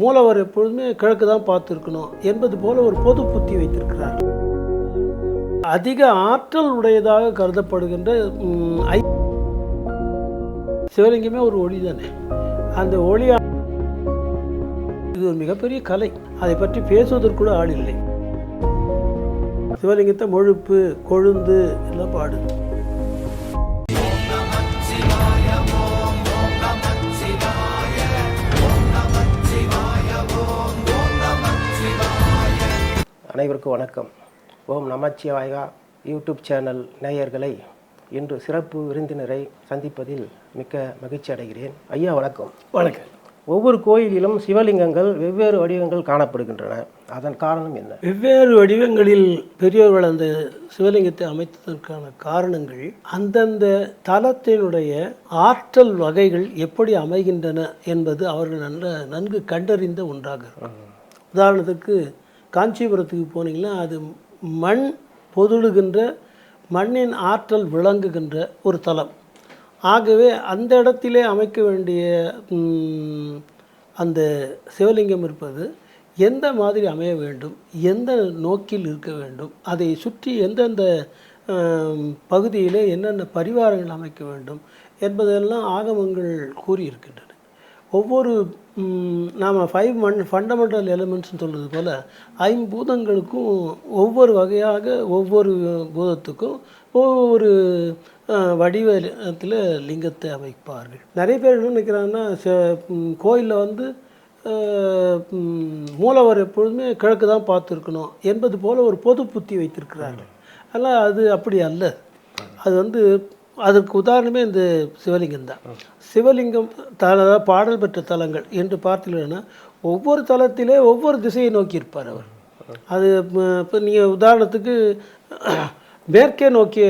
மூலவர் எப்பொழுதுமே கிழக்கு தான் பார்த்துருக்கணும் என்பது போல ஒரு பொது புத்தி வைத்திருக்கிறார். அதிக ஆற்றல் உடையதாக கருதப்படுகின்ற ஐ சிவலிங்கமே ஒரு ஒளி தானே. அந்த ஒளியா இது ஒரு மிகப்பெரிய கலை. அதை பற்றி பேசுவதற்கு கூட ஆள் இல்லை. சிவலிங்கத்தை முழுப்பு கொழுந்து எல்லாம் பாடுது அனைவருக்கும் வணக்கம். ஓம் நமச்சிவாயா யூடியூப் சேனல் நேயர்களை இன்று சிறப்பு விருந்தினரை சந்திப்பதில் மிக்க மகிழ்ச்சி அடைகிறேன். ஐயா வணக்கம். வணக்கம். ஒவ்வொரு கோயிலிலும் சிவலிங்கங்கள் வெவ்வேறு வடிவங்கள் காணப்படுகின்றன. அதன் காரணம் என்ன? வெவ்வேறு வடிவங்களில் பெரியவர்கள் அந்த சிவலிங்கத்தை அமைத்ததற்கான காரணங்கள் அந்தந்த தலத்தினுடைய ஆற்றல் வகைகள் எப்படி அமைகின்றன என்பது அவர்கள் நல்ல நன்கு கண்டறிந்த ஒன்றாக உதாரணத்துக்கு காஞ்சிபுரத்துக்கு போனீங்கன்னா அது மண் பொதுழுகின்ற மண்ணின் ஆற்றல் விளங்குகின்ற ஒரு தலம். ஆகவே அந்த இடத்திலே அமைக்க வேண்டிய அந்த சிவலிங்கம் இருப்பது எந்த மாதிரி அமைய வேண்டும் எந்த நோக்கில் இருக்க வேண்டும் அதை சுற்றி எந்தெந்த பகுதியிலே என்னென்ன பரிவாரங்கள் அமைக்க வேண்டும் என்பதெல்லாம் ஆகமங்கள் கூறியிருக்கின்றன. ஒவ்வொரு நாம் ஃபைவ் மண் ஃபண்டமெண்டல் எலிமெண்ட்ஸ்னு சொல்கிறது போல் ஐம்பூதங்களுக்கும் ஒவ்வொரு வகையாக ஒவ்வொரு பூதத்துக்கும் ஒவ்வொரு வடிவத்தில் லிங்கத்தை அமைப்பார்கள். நிறைய பேர் என்ன நினைக்கிறாங்கன்னா கோயிலில் வந்து மூலவர் எப்பொழுதுமே கிழக்கு தான் பார்த்துருக்கணும் என்பது போல் ஒரு பொது புத்தி வைத்திருக்கிறார்கள். ஆனால் அது அப்படி அல்ல. அது வந்து அதற்கு உதாரணமே இந்த சிவலிங்கம் தான். சிவலிங்கம் தல பாடல் பெற்ற தலங்கள் என்று பார்த்தீங்கன்னா ஒவ்வொரு தலத்திலே ஒவ்வொரு திசையை நோக்கி இருப்பார் அவர். அது இப்போ நீங்கள் உதாரணத்துக்கு மேற்கே நோக்கிய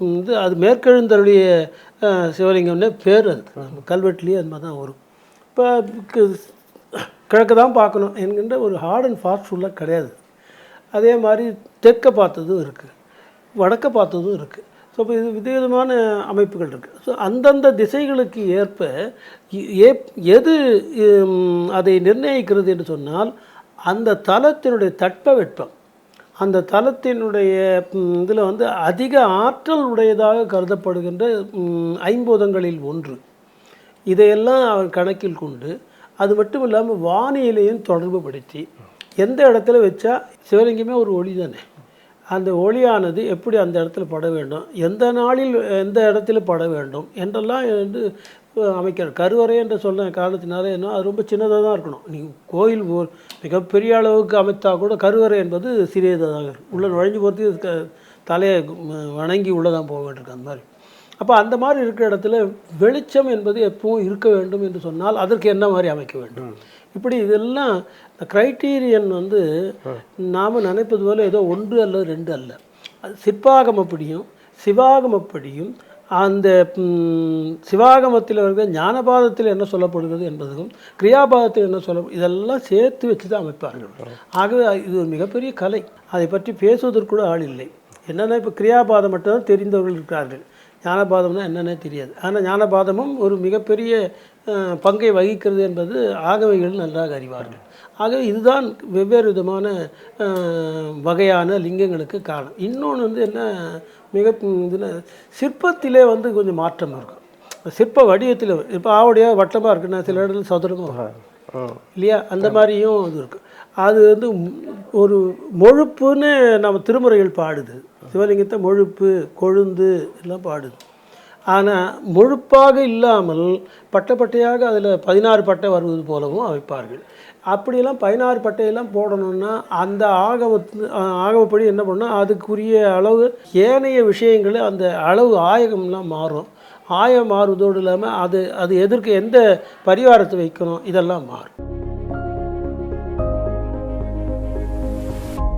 வந்து அது மேற்கெழுந்தருடைய சிவலிங்கம்னே பேர் அது. கல்வெட்டுலேயே அது மாதிரி தான் வரும். இப்போ கிழக்கு தான் பார்க்கணும் என்கின்ற ஒரு ஹார்ட் அண்ட் ஃபாஸ்ட் ஃபுல்லாக கிடையாது. அதே மாதிரி தெற்க பார்த்ததும் இருக்குது வடக்க பார்த்ததும் இருக்குது ஸோ இப்போ இது விதவிதமான அமைப்புகள் இருக்குது ஸோ அந்தந்த திசைகளுக்கு ஏற்ப ஏ ஏப்- எது அதை நிர்ணயிக்கிறது என்று சொன்னால் அந்த தலத்தினுடைய தட்பவெட்பம் அந்த தலத்தினுடைய இதில் வந்து அதிக ஆற்றல் உடையதாக கருதப்படுகின்ற ஐம்பூதங்களில் ஒன்று. இதையெல்லாம் அவர் கணக்கில் கொண்டு அது மட்டும் இல்லாமல் வானிலையும் தொடர்பு படுத்தி எந்த இடத்துல வச்சா சிவலிங்கமே ஒரு ஒளி தானே? அந்த ஒளியானது எப்படி அந்த இடத்துல பட வேண்டும்? எந்த நாளில் எந்த இடத்துல பட வேண்டும்? என்றெல்லாம் வந்து அமைக்கிற கருவறை என்று சொன்ன காரணத்தினால என்ன அது ரொம்ப சின்னதாக தான் இருக்கணும். நீங்கள் கோயில் ஒரு மிகப்பெரிய அளவுக்கு அமைத்தா கூட கருவறை என்பது சிறியதாக இருக்கும் உள்ள நுழைஞ்சு போகிறதுக்கு க- தலையை வணங்கி உள்ளே தான் போக வேண்டியிருக்கு. அந்த மாதிரி. அப்போ அந்த மாதிரி இருக்கிற இடத்துல வெளிச்சம் என்பது எப்பவும் இருக்க வேண்டும் என்று சொன்னால் அதற்கு என்ன மாதிரி அமைக்க வேண்டும்? இப்படி இதெல்லாம் இந்த கிரைட்டீரியன் வந்து நாம் நினைப்பது போல ஏதோ ஒன்று அல்லது ரெண்டு அல்ல. அது சிற்பாகமப்படியும் சிவாகமப்படியும் அந்த சிவாகமத்தில் இருக்கிற ஞானபாதத்தில் என்ன சொல்லப்படுகிறது என்பதும் கிரியாபாதத்தில் என்ன சொல்ல இதெல்லாம் சேர்த்து வச்சு தான் அமைப்பார்கள். ஆகவே இது ஒரு மிகப்பெரிய கலை. அதை பற்றி பேசுவதற்கு கூட ஆள் இல்லை. என்னென்னா இப்போ கிரியாபாதம் மட்டும்தான் தெரிந்தவர்கள் இருக்கிறார்கள். ஞானபாதம்னா என்னன்னே தெரியாது. ஆனால் ஞானபாதமும் ஒரு மிகப்பெரிய பங்கை வகிக்கிறது என்பது ஆகவைகள் நன்றாக அறிவார்கள். ஆகவே இதுதான் வெவ்வேறு விதமான வகையான லிங்கங்களுக்கு காரணம். இன்னொன்று வந்து என்ன மிக இதில் சிற்பத்திலே வந்து கொஞ்சம் மாற்றம் இருக்கும். சிற்ப வடிவத்தில் இப்போ ஆவடியாக வட்டமாக இருக்குன்னா சில இடத்துல சதுரமாக வராது இல்லையா? அந்த மாதிரியும் இது இருக்குது அது வந்து ஒரு மொழுப்புன்னு நம்ம திருமுறைகள் பாடுது. சிவலிங்கத்தை மொழுப்பு கொழுந்து எல்லாம் பாடுது. ஆனால் முழுப்பாக இல்லாமல் பட்டை பட்டையாக அதில் பதினாறு பட்டை வருவது போலவும் அமைப்பார்கள். அப்படியெல்லாம் பதினாறு பட்டையெல்லாம் போடணும்னா அந்த ஆகமத்து ஆகமப்படி என்ன பண்ணால் அதுக்குரிய அளவு ஏனைய விஷயங்கள் அந்த அளவு ஆயகம்லாம் மாறும். ஆயம் மாறுவதோடு இல்லாமல் அது அது எதிர்க்க எந்த பரிவாரத்தை வைக்கணும் இதெல்லாம் மாறும்.